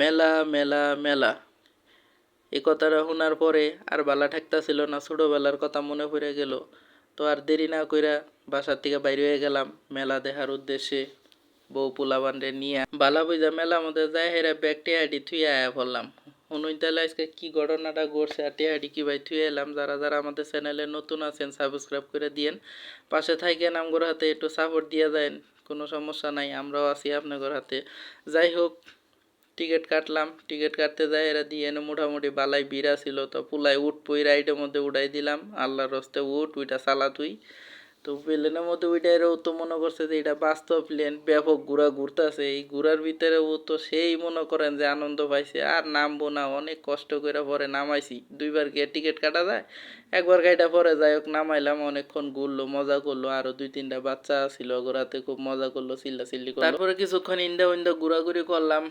মেলা মেলা মেলা। এই কথাটা শোনার পরে আর বালা ঠেকতা ছিল না, ছোটোবেলার কথা মনে পড়ে গেল। তো আর দেরি না কইরা বাসার থেকে বাইরে হয়ে গেলাম মেলা দেখার উদ্দেশ্যে। বউ পোলা পোলাবানরে নিয়ে বালা বুঝা মেলা মধ্যে যাই হেরা ব্যাগ টেহাডি থুয়ে আয়া পড়লাম। শুনুন তাহলে আজকে কি ঘটনাটা ঘটছে আর টেহাডি কি ভাই থুয়ে এলাম? যারা যারা আমাদের চ্যানেলে নতুন আছেন, সাবস্ক্রাইব করে দিয়েন। পাশে থাকেন আমগোর হাতে একটু সাপোর্ট দিয়ে দেন। কোনো সমস্যা নাই, আমরাও আছি আপনাদের হাতে। যাই হোক টিকিট কাটলাম, টিকিট কাটতে যাই, এরা দিয়ে এনে মোটামুটি বালাই বিড়া ছিল, তো পুলাই উঠ পই রাইডের মধ্যে উঠাই দিলাম, আল্লাহর রস্তে উঠ উইটা চালা তুই। তো প্লেনের মধ্যে ওইটা এরাও তো মনে করছে যে এটা বাস্তব প্লেন, ব্যাপক ঘোরা ঘুরতেছে, এই ঘোরার ভিতরে ও তো সেই মনে করেন যে আনন্দ পাইছে, আর নামবো না, অনেক কষ্ট করে পরে নামাইছি, দুইবার গিয়ে টিকিট কাটা যায়, একবার গাড়িটা পরে যাই হোক, নামাইলাম, অনেকক্ষণ ঘুরলো, মজা করল, আরও দুই তিনটা বাচ্চা ছিল ঘোরাতে খুব মজা করল চিল্লা চিল্লি তারপরে কিছুক্ষণ ইন্দা উন্দা ঘোরাঘুরি করলাম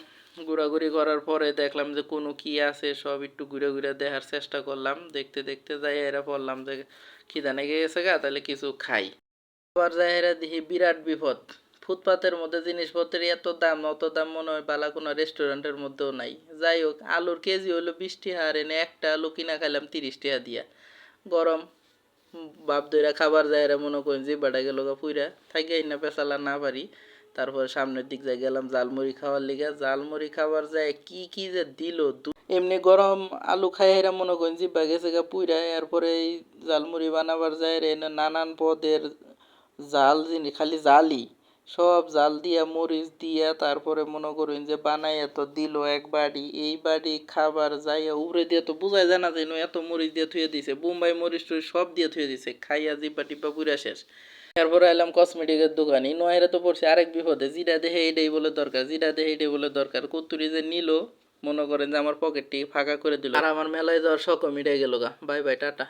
ঘোরাঘুরি করার পরে দেখলাম যে কোনো কি আছে, সব একটু ঘুরে ঘুরে দেখার চেষ্টা করলাম। দেখতে দেখতে যাই এরা পড়লাম যে খিদা লেগে গেছে গা, তাহলে কিছু খাই। আবার যাই এরা দেখি বিরাট বিপদ। ফুটপাতের মধ্যে জিনিসপত্রের এত দাম, অত দাম মনে হয় বালা কোনো রেস্টুরেন্টের মধ্যেও নাই। যাই হোক, আলুর কেজি হলো বিশ টাকা এনে একটা আলু কিনা খাইলাম তিরিশ টাকা দিয়া। গরম বাপ দইরা খাবার যায় মনে করেন যে বাড়া গেল পুইরা থাকি না পেশালা না পারি। তারপরে সামনের দিক যাই গেলাম জালমুড়ি খাওয়ার লিগে। জালমুড়ি খাবার যায় কি কি যে দিল? এমনি গরম আলু খাই এরা মনে করেন জিব্বা গেছে গা পুইরা, এরপরে এই জালমুড়ি বানাবার যায় রে নানান পদের জাল জিনিস খালি জালি সব জাল দিয়া, মরিচ দিয়া, তারপরে মনে করেন যে বানাইয়া তো দিল এক বাড়ি। এই বাড়ি খাবার যাইয়া উপরে দিয়ে তো বুঝাই জানা যায় এত মরিচ দিয়ে থুয়ে দিছে। বোম্বাই মরিচ টরিচ সব দিয়ে থুয়ে দিছে। খাইয়া জিব্বা টিব্বা পুরা শেষ। তারপরে এলাম কসমেটিকের দোকানে, নয়রা তো পড়ছে আরেক বিপদে যেটা দেহে এইটাই বলে দরকার যেটা দেহে এইটাই বলে দরকার। কতুরি যে নিল, মনে করেন যে আমার পকেটটি ফাঁকা করে দিল। আর আমার মেলায় যাওয়ার শখ মিটাই গেল গা। Bye bye, tata.